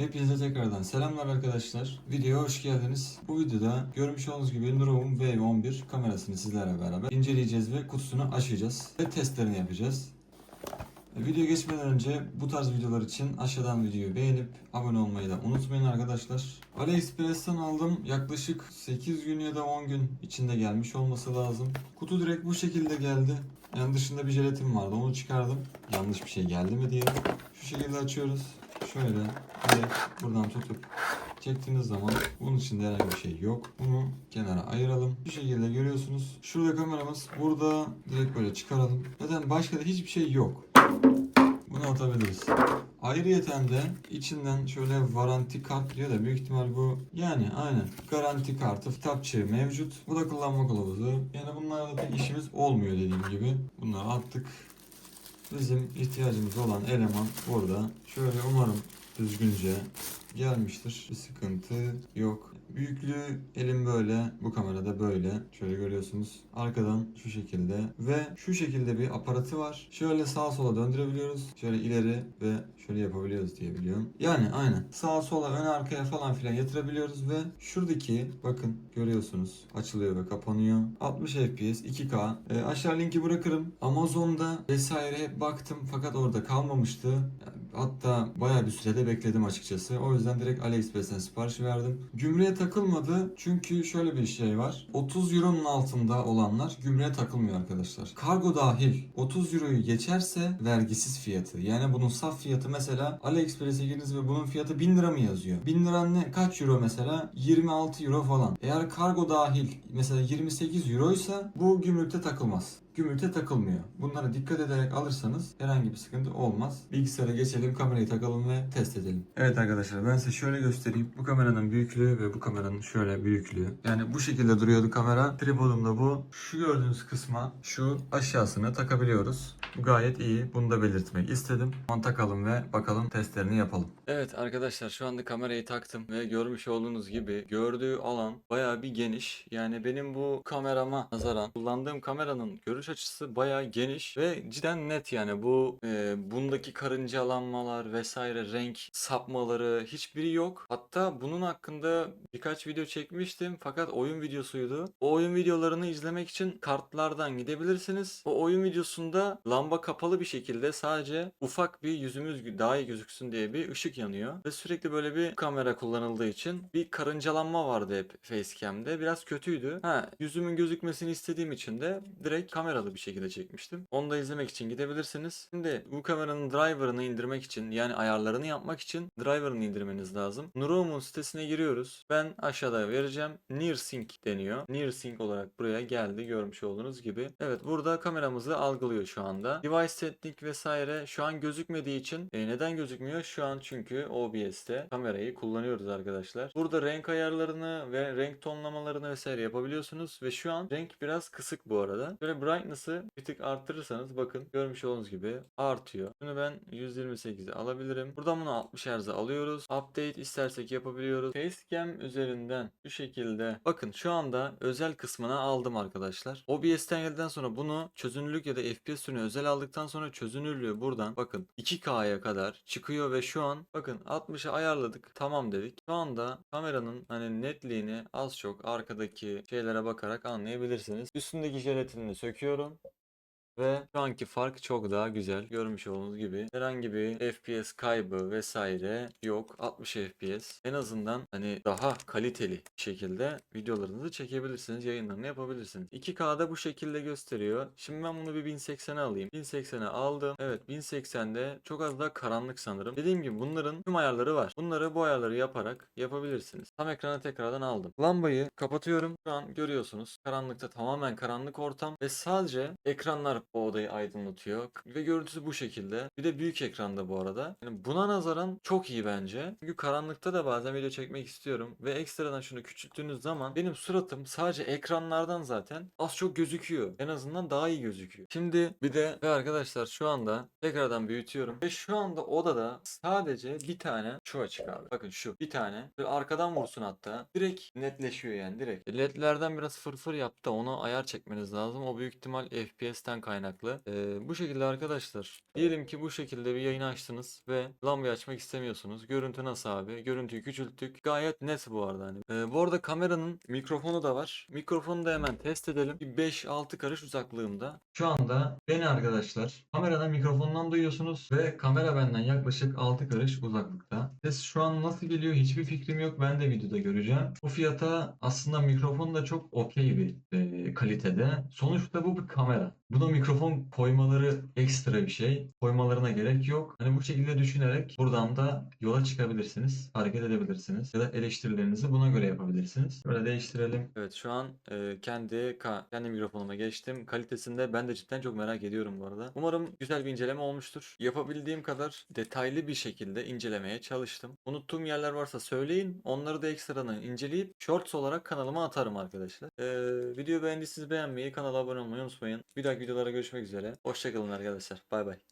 Hepinize tekrardan selamlar arkadaşlar. Videoya hoş geldiniz. Bu videoda görmüş olduğunuz gibi Nurovum V11 kamerasını sizlerle beraber inceleyeceğiz ve kutusunu açacağız ve testlerini yapacağız. E, Video geçmeden önce bu tarz videolar için aşağıdan videoyu beğenip abone olmayı da unutmayın arkadaşlar. AliExpress'ten aldım. Yaklaşık 8 gün ya da 10 gün içinde gelmiş olması lazım. Kutu direkt bu şekilde geldi. Yani dışında bir jelatin vardı. Onu çıkardım. Yanlış bir şey geldi mi diye. Şu şekilde açıyoruz. Şöyle direkt buradan tutup çektiğiniz zaman bunun içinde herhangi bir şey yok. Bunu kenara ayıralım. Bu şekilde görüyorsunuz. Şurada kameramız. Burada direkt böyle çıkaralım. Zaten başka da hiçbir şey yok. Bunu atabiliriz. Ayrıyeten de içinden şöyle varanti kart diyor da büyük ihtimal bu yani aynen garanti kartı kitapçığı mevcut. Bu da kullanma kılavuzu. Yani bunlarla da işimiz olmuyor dediğim gibi. Bunları attık. Bizim ihtiyacımız olan eleman burada. Şöyle umarım düzgünce gelmiştir. Bir sıkıntı yok. Büyüklüğü elim böyle. Bu kamerada böyle. Şöyle görüyorsunuz. Arkadan şu şekilde. Ve şu şekilde bir aparatı var. Şöyle sağa sola döndürebiliyoruz. Şöyle ileri ve şöyle yapabiliyoruz diye biliyorum. Yani aynen. Sağa sola ön arkaya falan filan yatırabiliyoruz ve şuradaki bakın görüyorsunuz açılıyor ve kapanıyor. 60 FPS 2K. E, aşağı linki bırakırım. Amazon'da vesaire baktım fakat orada kalmamıştı. Hatta bayağı bir sürede bekledim açıkçası. O yüzden direkt AliExpress'ten sipariş verdim. Gümrüğe takılmadı çünkü şöyle bir şey var. 30 Euro'nun altında olanlar gümrüğe takılmıyor arkadaşlar. Kargo dahil 30 Euro'yu geçerse vergisiz fiyatı. Yani bunun saf fiyatı mesela AliExpress'e girdiniz ve bunun fiyatı 1000 lira mı yazıyor? 1000 lira ne? Kaç euro mesela? 26 euro falan. Eğer kargo dahil mesela 28 euroysa bu gümrükte takılmaz gümrükte takılmıyor. Bunlara dikkat ederek alırsanız herhangi bir sıkıntı olmaz. Bilgisayara geçelim, kamerayı takalım ve test edelim. Evet arkadaşlar ben size şöyle göstereyim. Bu kameranın büyüklüğü ve bu kameranın şöyle büyüklüğü. Yani bu şekilde duruyordu kamera. Tripodum da bu. Şu gördüğünüz kısma şu aşağısını takabiliyoruz. Bu gayet iyi. Bunu da belirtmek istedim. Onu takalım ve bakalım testlerini yapalım. Evet arkadaşlar şu anda kamerayı taktım ve görmüş olduğunuz gibi gördüğü alan bayağı bir geniş. Yani benim bu kamerama nazaran kullandığım kameranın görüş açısı bayağı geniş ve cidden net yani bu e, bundaki karıncalanmalar vesaire renk sapmaları hiçbiri yok. Hatta bunun hakkında birkaç video çekmiştim fakat oyun videosuydu. O oyun videolarını izlemek için kartlardan gidebilirsiniz. O oyun videosunda lamba kapalı bir şekilde sadece ufak bir yüzümüz daha iyi gözüksün diye bir ışık yanıyor. Ve sürekli böyle bir kamera kullanıldığı için bir karıncalanma vardı hep facecam'de. Biraz kötüydü. Ha, yüzümün gözükmesini istediğim için de direkt kameralı bir şekilde çekmiştim. Onu da izlemek için gidebilirsiniz. Şimdi bu kameranın driver'ını indirmek için yani ayarlarını yapmak için driver'ını indirmeniz lazım. Nuroom'un sitesine giriyoruz. Ben aşağıda vereceğim. NearSync deniyor. NearSync olarak buraya geldi görmüş olduğunuz gibi. Evet burada kameramızı algılıyor şu anda. Device setting vesaire şu an gözükmediği için e, neden gözükmüyor? Şu an çünkü OBS'te kamerayı kullanıyoruz arkadaşlar. Burada renk ayarlarını ve renk tonlamalarını vesaire yapabiliyorsunuz ve şu an renk biraz kısık bu arada. Böyle brightness'ı bir tık arttırırsanız bakın görmüş olduğunuz gibi artıyor. Bunu ben 128'e alabilirim. Buradan bunu 60 Hz'e alıyoruz. Update istersek yapabiliyoruz. Facecam üzerinden şu şekilde. Bakın şu anda özel kısmına aldım arkadaşlar. OBS'ten geldikten sonra bunu çözünürlük ya da FPS sürümüne özel aldıktan sonra çözünürlüğü buradan bakın 2K'ya kadar çıkıyor ve şu an bakın 60'a ayarladık. Tamam dedik. Şu anda kameranın hani netliğini az çok arkadaki şeylere bakarak anlayabilirsiniz. Üstündeki jelatinini söküyorum. Ve şu anki fark çok daha güzel. Görmüş olduğunuz gibi herhangi bir FPS kaybı vesaire yok. 60 FPS. En azından hani daha kaliteli şekilde videolarınızı çekebilirsiniz. Yayınlarını yapabilirsiniz. 2K'da bu şekilde gösteriyor. Şimdi ben bunu bir 1080'e alayım. 1080'e aldım. Evet 1080'de çok az daha karanlık sanırım. Dediğim gibi bunların tüm ayarları var. Bunları bu ayarları yaparak yapabilirsiniz. Tam ekrana tekrardan aldım. Lambayı kapatıyorum. Şu an görüyorsunuz. Karanlıkta tamamen karanlık ortam ve sadece ekranlar o odayı aydınlatıyor. Ve görüntüsü bu şekilde. Bir de büyük ekranda bu arada. Yani buna nazaran çok iyi bence. Çünkü karanlıkta da bazen video çekmek istiyorum. Ve ekstradan şunu küçülttüğünüz zaman benim suratım sadece ekranlardan zaten az çok gözüküyor. En azından daha iyi gözüküyor. Şimdi bir de ve arkadaşlar şu anda tekrardan büyütüyorum. Ve şu anda odada sadece bir tane şu açık abi. Bakın şu bir tane. Ve arkadan vursun hatta. Direkt netleşiyor yani direkt. LED'lerden biraz fırfır yaptı. Ona ayar çekmeniz lazım. O büyük ihtimal FPS'ten kaynaklı kaynaklı. Ee, bu şekilde arkadaşlar. Diyelim ki bu şekilde bir yayın açtınız ve lambayı açmak istemiyorsunuz. Görüntü nasıl abi? Görüntüyü küçülttük. Gayet net bu arada. Hani. Ee, bu arada kameranın mikrofonu da var. Mikrofonu da hemen test edelim. Bir 5-6 karış uzaklığımda. Şu anda beni arkadaşlar kameradan mikrofondan duyuyorsunuz ve kamera benden yaklaşık 6 karış uzaklıkta. Ses şu an nasıl geliyor hiçbir fikrim yok. Ben de videoda göreceğim. Bu fiyata aslında mikrofon da çok okey bir e, kalitede. Sonuçta bu bir kamera. Buna mikrofon koymaları ekstra bir şey. Koymalarına gerek yok. Hani bu şekilde düşünerek buradan da yola çıkabilirsiniz. Hareket edebilirsiniz. Ya da eleştirilerinizi buna göre yapabilirsiniz. Böyle değiştirelim. Evet şu an e, kendi kendi mikrofonuma geçtim. Kalitesinde ben de cidden çok merak ediyorum bu arada. Umarım güzel bir inceleme olmuştur. Yapabildiğim kadar detaylı bir şekilde incelemeye çalıştım. Unuttuğum yerler varsa söyleyin. Onları da ekstradan inceleyip shorts olarak kanalıma atarım arkadaşlar. Ee, videoyu beğendiyseniz beğenmeyi, kanala abone olmayı unutmayın. Bir dahaki videolara görüşmek üzere. Hoşçakalın arkadaşlar. Bay bay.